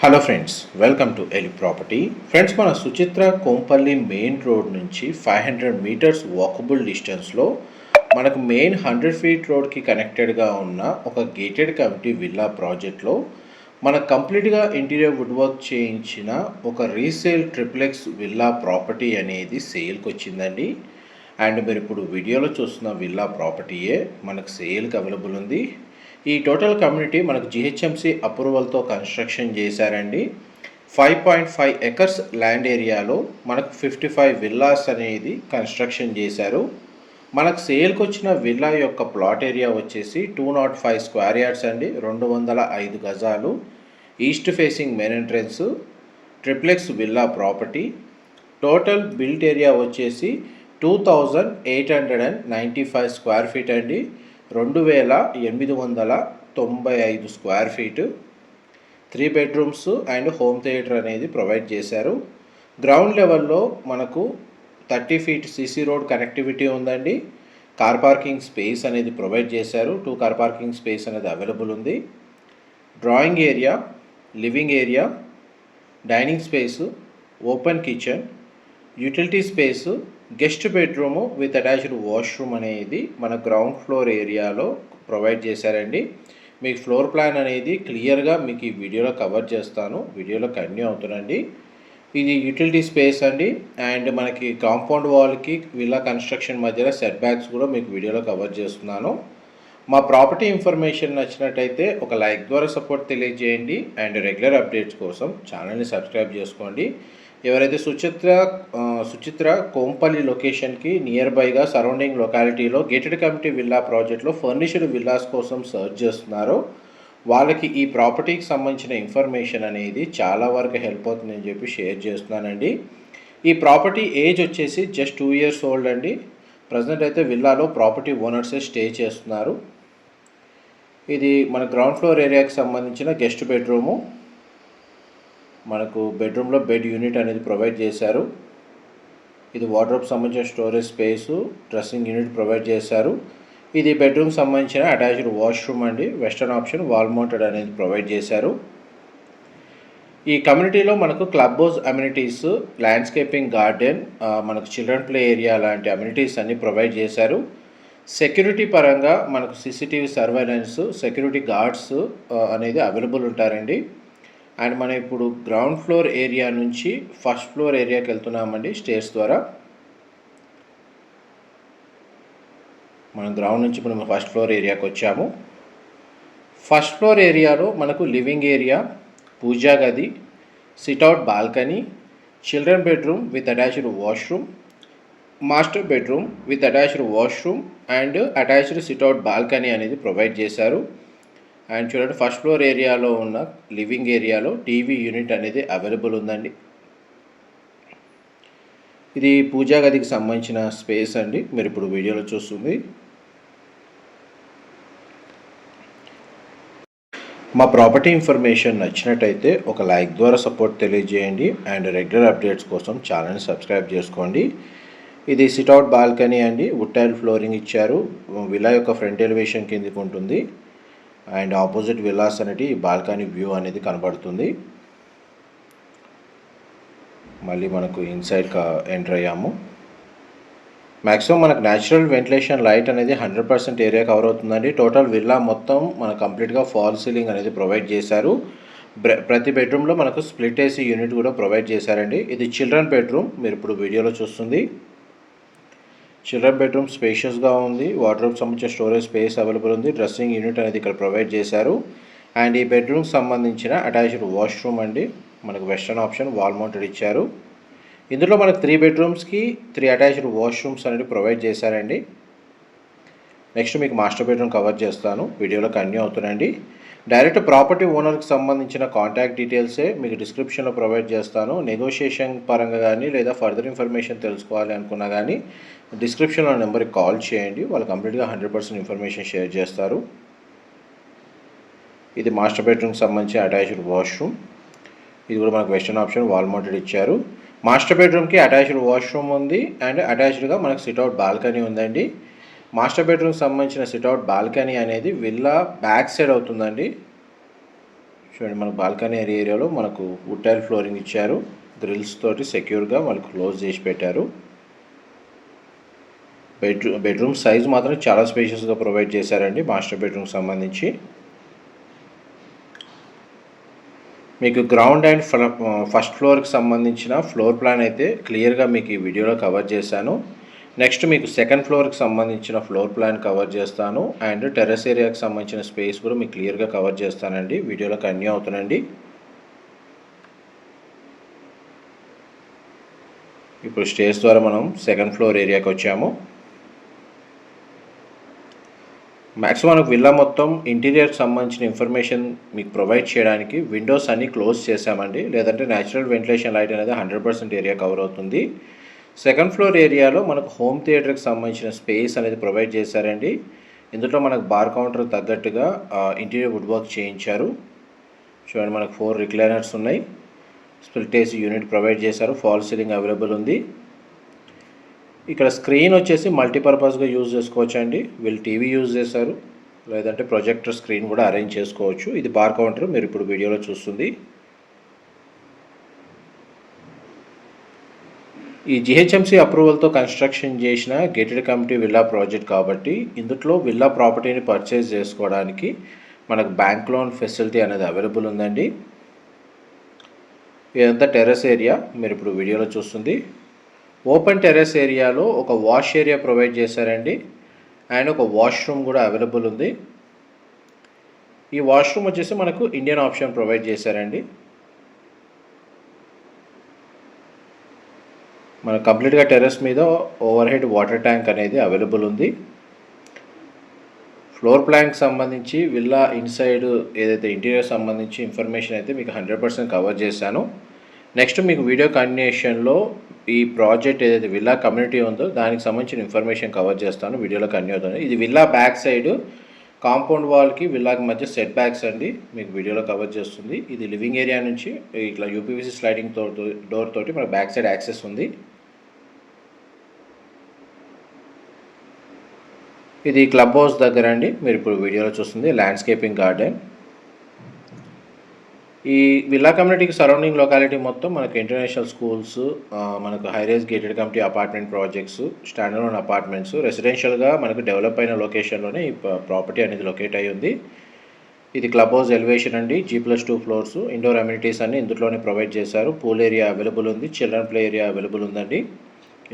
Hello friends welcome to Eli property friends మన Suchitra Kompally main road నుంచి five hundred metres walkable డిస్టెన్స్లో మనకు main hundred feet రోడ్కి కనెక్టెడ్గా ఉన్న ఒక గేటెడ్ కమిటీ విల్లా ప్రాజెక్ట్లో మన కంప్లీట్గా ఇంటీరియర్ వుడ్ వర్క్ చేయించిన ఒక రీసేల్ ట్రిప్లెక్స్ విల్లా ప్రాపర్టీ అనేది సేల్కి వచ్చిందండి. అండ్ మీరు ఇప్పుడు వీడియోలో చూస్తున్న విల్లా ప్రాపర్టీయే మనకు సేల్కి అవైలబుల్ ఉంది. ఈ టోటల్ కమ్యూనిటీ మనకు జిహెచ్ఎంసీ అప్రూవల్తో కన్స్ట్రక్షన్ చేశారండి. Five point five acres land ఏరియాలో మనకు ఫిఫ్టీ ఫైవ్ విల్లాస్ అనేది కన్స్ట్రక్షన్ చేశారు. మనకు సేల్కి వచ్చిన విల్లా యొక్క ప్లాట్ ఏరియా వచ్చేసి two nought five square yards అండి రెండు వందల ఐదు గజాలు. East facing main entrance triplex villa property. Total built area వచ్చేసి two thousand eight hundred and ninety five square feet అండి. రెండు వేల ఎనిమిది వందల తొంభై ఐదు square feet. Three bedrooms and home theatre అనేది ప్రొవైడ్ చేశారు. గ్రౌండ్ లెవెల్లో మనకు thirty feet CC road connectivity ఉందండి. కార్ పార్కింగ్ స్పేస్ అనేది ప్రొవైడ్ చేశారు. టూ కార్ పార్కింగ్ స్పేస్ అనేది అవైలబుల్ ఉంది. Drawing area living area dining space open kitchen utility space guest bedroom with attached washroom అనేది మన గ్రౌండ్ ఫ్లోర్ ఏరియాలో provide చేశారండి. మీకు ఫ్లోర్ ప్లాన్ అనేది క్లియర్గా మీకు ఈ వీడియోలో కవర్ చేస్తాను. వీడియోలో కంటిన్యూ అవుతుందండి. ఇది యూటిలిటీ స్పేస్ అండి. అండ్ మనకి కాంపౌండ్ వాల్కి విల్లా కన్స్ట్రక్షన్ మధ్యలో సెట్ బ్యాక్స్ కూడా మీకు వీడియోలో కవర్ చేస్తున్నాను. మా ప్రాపర్టీ ఇన్ఫర్మేషన్ నచ్చినట్టయితే ఒక లైక్ ద్వారా సపోర్ట్ తెలియజేయండి. అండ్ రెగ్యులర్ అప్డేట్స్ కోసం ఛానల్ని సబ్స్క్రైబ్ చేసుకోండి. ఎవరైతే సుచిత్ర సుచిత్ర కోంపల్లి లొకేషన్కి నియర్ బైగా సరౌండింగ్ లొకాలిటీలో గేటెడ్ కమిటీ విల్లా ప్రాజెక్ట్లో ఫర్నిష్డ్ విల్లాస్ కోసం సర్చ్ చేస్తున్నారో. వాళ్ళకి ఈ ప్రాపర్టీకి సంబంధించిన ఇన్ఫర్మేషన్ అనేది చాలా వరకు హెల్ప్ అవుతుందని చెప్పి షేర్ చేస్తున్నానండి. ఈ ప్రాపర్టీ ఏజ్ వచ్చేసి జస్ట్ టూ ఇయర్స్ ఓల్డ్ అండి. ప్రజెంట్ అయితే విల్లాలో ప్రాపర్టీ ఓనర్సే స్టే చేస్తున్నారు. ఇది మన గ్రౌండ్ ఫ్లోర్ ఏరియాకి సంబంధించిన గెస్ట్ బెడ్రూము. మనకు బెడ్రూమ్లో బెడ్ యూనిట్ అనేది ప్రొవైడ్ చేశారు. ఇది వార్డ్రోబ్ సంబంధించిన storage space dressing unit provide చేశారు. ఇది బెడ్రూమ్ సంబంధించిన అటాచ్డ్ వాష్రూమ్ అండి. వెస్టర్న్ ఆప్షన్ వాల్ మౌంటెడ్ అనేది ప్రొవైడ్ చేశారు. ఈ కమ్యూనిటీలో మనకు club house amenities landscaping garden మనకు చిల్డ్రన్ ప్లే ఏరియా లాంటి అమ్యూనిటీస్ అన్ని ప్రొవైడ్ చేశారు. సెక్యూరిటీ పరంగా మనకు సీసీటీవీ సర్వైలెన్స్ సెక్యూరిటీ గార్డ్స్ అనేది అవైలబుల్ ఉంటారండి. అండ్ మనం ఇప్పుడు గ్రౌండ్ ఫ్లోర్ ఏరియా నుంచి ఫస్ట్ ఫ్లోర్ ఏరియాకి వెళ్తున్నామండి స్టేర్స్ ద్వారా. మనం గ్రౌండ్ నుంచి ఇప్పుడు మనం ఫస్ట్ ఫ్లోర్ ఏరియాకి వచ్చాము. ఫస్ట్ ఫ్లోర్ ఏరియాలో మనకు లివింగ్ ఏరియా పూజా గది sit out balcony children bedroom with attached washroom master bedroom with attached washroom and attached sit out balcony అనేది ప్రొవైడ్ చేశారు. అండ్ చూడండి ఫస్ట్ ఫ్లోర్ ఏరియాలో ఉన్న లివింగ్ ఏరియాలో టీవీ యూనిట్ అనేది అవైలబుల్ ఉందండి. ఇది పూజా గదికి సంబంధించిన స్పేస్ అండి. మీరు ఇప్పుడు వీడియోలో చూస్తుంది. మా ప్రాపర్టీ ఇన్ఫర్మేషన్ నచ్చినట్టయితే ఒక లైక్ ద్వారా సపోర్ట్ తెలియజేయండి. అండ్ రెగ్యులర్ అప్డేట్స్ కోసం ఛానల్ని సబ్స్క్రైబ్ చేసుకోండి. ఇది సిట్అవుట్ బాల్కనీ అండి. వుడ్ టైల్ ఫ్లోరింగ్ ఇచ్చారు. విలా యొక్క ఫ్రంట్ ఎలివేషన్ కిందకి ఉంటుంది. అండ్ ఆపోజిట్ విల్లాస్ అనేటి బాల్కనీ వ్యూ అనేది కనబడుతుంది. మళ్ళీ మనకు ఇన్సైడ్ ఎంటర్ అయ్యాము. మ్యాక్సిమం మనకు న్యాచురల్ వెంటిలేషన్ లైట్ అనేది హండ్రెడ్ పర్సెంట్ ఏరియా కవర్ అవుతుందండి. టోటల్ విల్లా మొత్తం మనకు కంప్లీట్గా ఫాల్ సీలింగ్ అనేది ప్రొవైడ్ చేశారు. ప్రతి బెడ్రూమ్లో మనకు స్ప్లిట్ ఏసీ యూనిట్ కూడా ప్రొవైడ్ చేశారండి. ఇది చిల్డ్రన్ బెడ్రూమ్ మీరు ఇప్పుడు వీడియోలో చూస్తుంది. చిల్డ్రన్ బెడ్రూమ్ స్పేషియస్గా ఉంది. వార్డ్రోబ్ సంబంధించిన స్టోరేజ్ స్పేస్ అవైలబుల్ ఉంది. డ్రెస్సింగ్ యూనిట్ అనేది ఇక్కడ ప్రొవైడ్ చేశారు. అండ్ ఈ బెడ్రూమ్కి సంబంధించిన అటాచ్డ్ వాష్రూమ్ అండి. మనకు వెస్టర్న్ ఆప్షన్ వాల్ మౌంటెడ్ ఇచ్చారు. ఇందులో మనకు త్రీ బెడ్రూమ్స్కి త్రీ అటాచ్డ్ వాష్రూమ్స్ అనేవి ప్రొవైడ్ చేశారండి. నెక్స్ట్ మీకు మాస్టర్ బెడ్రూమ్ కవర్ చేస్తాను. వీడియోలో కన్యూ అవుతుందండి. డైరెక్ట్ ప్రాపర్టీ ఓనర్కి సంబంధించిన కాంటాక్ట్ డీటెయిల్సే మీకు డిస్క్రిప్షన్లో ప్రొవైడ్ చేస్తాను. నెగోషియేషన్ పరంగా కానీ లేదా ఫర్దర్ ఇన్ఫర్మేషన్ తెలుసుకోవాలి అనుకున్నా కానీ డిస్క్రిప్షన్లో నెంబర్కి కాల్ చేయండి. వాళ్ళు కంప్లీట్గా హండ్రెడ్ పర్సెంట్ ఇన్ఫర్మేషన్ షేర్ చేస్తారు. ఇది మాస్టర్ బెడ్రూమ్కి సంబంధించి అటాచ్డ్ వాష్రూమ్. ఇది కూడా మనకు వెస్టర్న్ ఆప్షన్ వాల్ మౌంటెడ్ ఇచ్చారు. మాస్టర్ బెడ్రూమ్కి అటాచ్డ్ వాష్రూమ్ ఉంది అండ్ అటాచ్డ్గా మనకు సిట్అవుట్ బాల్కనీ ఉందండి. మాస్టర్ బెడ్రూమ్కి సంబంధించిన సిట్అవుట్ బాల్కనీ అనేది విల్లా బ్యాక్ సైడ్ అవుతుందండి. చూడండి మనకు బాల్కనీ ఏరియాలో మనకు వుడ్ టైల్ ఫ్లోరింగ్ ఇచ్చారు. గ్రిల్స్ తోటి సెక్యూర్గా వాళ్ళు క్లోజ్ చేసి పెట్టారు. బెడ్రూమ్ బెడ్రూమ్ సైజ్ మాత్రం చాలా స్పేషియస్గా ప్రొవైడ్ చేశారండి మాస్టర్ బెడ్రూమ్కి సంబంధించి. మీకు గ్రౌండ్ అండ్ ఫస్ట్ ఫ్లోర్కి సంబంధించిన ఫ్లోర్ ప్లాన్ అయితే క్లియర్గా మీకు ఈ వీడియోలో కవర్ చేశాను. నెక్స్ట్ మీకు సెకండ్ ఫ్లోర్కి సంబంధించిన ఫ్లోర్ ప్లాన్ కవర్ చేస్తాను. అండ్ టెర్రస్ ఏరియాకి సంబంధించిన స్పేస్ కూడా మీకు క్లియర్గా కవర్ చేస్తానండి. వీడియోలో కన్యూ అవుతానండి. ఇప్పుడు స్టేజ్ ద్వారా మనం సెకండ్ ఫ్లోర్ ఏరియాకి వచ్చాము. మ్యాక్సిమం మనకు విల్లా మొత్తం ఇంటీరియర్కి సంబంధించిన ఇన్ఫర్మేషన్ మీకు ప్రొవైడ్ చేయడానికి విండోస్ అన్ని క్లోజ్ చేసామండి లేదంటే న్యాచురల్ వెంటిలేషన్ లైట్ అనేది హండ్రెడ్ పర్సెంట్ ఏరియా కవర్ అవుతుంది. సెకండ్ ఫ్లోర్ ఏరియాలో మనకు హోమ్ థియేటర్కి సంబంధించిన స్పేస్ అనేది ప్రొవైడ్ చేశారండి. ఇందులో మనకు బార్ కౌంటర్ తగ్గట్టుగా ఇంటీరియర్ వుడ్ వర్క్ చేయించారు. చూడండి మనకు ఫోర్ రిక్లైనర్స్ ఉన్నాయి. స్ప్లిట్ ఏసీ యూనిట్ ప్రొవైడ్ చేశారు. ఫాల్ సీలింగ్ అవైలబుల్ ఉంది. ఇక్కడ స్క్రీన్ వచ్చేసి మల్టీపర్పస్గా యూజ్ చేసుకోవచ్చు అండి వీళ్ళు టీవీ యూజ్ చేశారు లేదంటే ప్రొజెక్టర్ స్క్రీన్ కూడా అరేంజ్ చేసుకోవచ్చు. ఇది బార్ కౌంటర్ మీరు ఇప్పుడు వీడియోలో చూస్తుంది. ఈ జిహెచ్ఎంసీ అప్రూవల్తో కన్స్ట్రక్షన్ చేసిన గేటెడ్ కమిటీ విల్లా ప్రాజెక్ట్ కాబట్టి ఇందులో విల్లా ప్రాపర్టీని పర్చేజ్ చేసుకోవడానికి మనకు బ్యాంక్ లోన్ ఫెసిలిటీ అనేది అవైలబుల్ ఉందండి. ఇదంతా టెర్రస్ ఏరియా మీరు ఇప్పుడు వీడియోలో చూస్తుంది. ఓపెన్ టెర్రస్ ఏరియాలో ఒక వాష్ ఏరియా ప్రొవైడ్ చేశారండి. అండ్ ఒక వాష్రూమ్ కూడా అవైలబుల్ ఉంది. ఈ వాష్రూమ్ వచ్చేసి మనకు ఇండియన్ ఆప్షన్ ప్రొవైడ్ చేశారండి. మన కంప్లీట్గా టెర్రస్ మీద ఓవర్ హెడ్ వాటర్ ట్యాంక్ అనేది అవైలబుల్ ఉంది. ఫ్లోర్ ప్లాన్కి సంబంధించి విల్లా ఇన్సైడ్ ఏదైతే ఇంటీరియర్ సంబంధించి ఇన్ఫర్మేషన్ అయితే మీకు హండ్రెడ్ పర్సెంట్ కవర్ చేశాను. నెక్స్ట్ మీకు వీడియో కంటిన్యూషన్లో ఈ ప్రాజెక్ట్ ఏదైతే విల్లా కమ్యూనిటీ ఉందో దానికి సంబంధించిన ఇన్ఫర్మేషన్ కవర్ చేస్తాను. వీడియోలో కన్యూ అవుతాను ఇది విల్లా బ్యాక్ సైడ్ కాంపౌండ్ వాల్కి విల్లాకి మధ్య సెట్ బ్యాక్స్ అండి. మీకు వీడియోలో కవర్ చేస్తుంది. ఇది లివింగ్ ఏరియా నుంచి ఇట్లా యూపీవీసీ స్లైడింగ్తో డోర్ తోటి మన బ్యాక్ సైడ్ యాక్సెస్ ఉంది. ఇది క్లబ్ హౌస్ దగ్గర అండి. మీరు ఇప్పుడు వీడియోలో చూస్తుంది ల్యాండ్స్కేపింగ్ గార్డెన్. ఈ విల్లా కమ్యూనిటీకి సరౌండింగ్ లొకాలిటీ మొత్తం మనకు ఇంటర్నేషనల్ స్కూల్స్ మనకు high rise gated community apartment projects standard apartments రెసిడెన్షియల్గా మనకు డెవలప్ అయిన లొకేషన్లోనే ఈ ప్రాపర్టీ అనేది లొకేట్ అయి ఉంది. ఇది క్లబ్ హౌస్ ఎలివేషన్ అండి G plus two floors indoor amenities అన్ని ఇందులోనే ప్రొవైడ్ చేశారు. పూల్ ఏరియా అవైలబుల్ ఉంది చిల్డ్రన్ ప్లే ఏరియా అవైలబుల్ ఉందండి.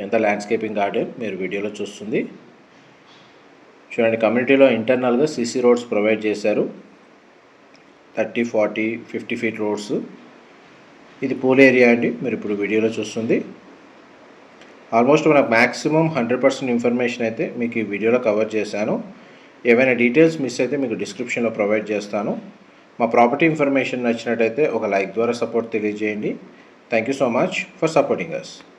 ఎంత ల్యాండ్స్కేపింగ్ గార్డెన్ మీరు వీడియోలో చూస్తుంది. చూడండి కమ్యూనిటీలో ఇంటర్నల్గా సీసీ రోడ్స్ ప్రొవైడ్ చేశారు. Thirty forty fifty feet roads. ఇది పూల్ ఏరియా అండి మీరు ఇప్పుడు వీడియోలో చూస్తుంది. ఆల్మోస్ట్ మనకు మ్యాక్సిమం హండ్రెడ్ పర్సెంట్ ఇన్ఫర్మేషన్ అయితే మీకు ఈ వీడియోలో కవర్ చేశాను. ఏమైనా డీటెయిల్స్ మిస్ అయితే మీకు డిస్క్రిప్షన్లో ప్రొవైడ్ చేస్తాను. మా ప్రాపర్టీ ఇన్ఫర్మేషన్ నచ్చినట్టయితే ఒక లైక్ ద్వారా సపోర్ట్ తెలియజేయండి. Thank you so much for supporting us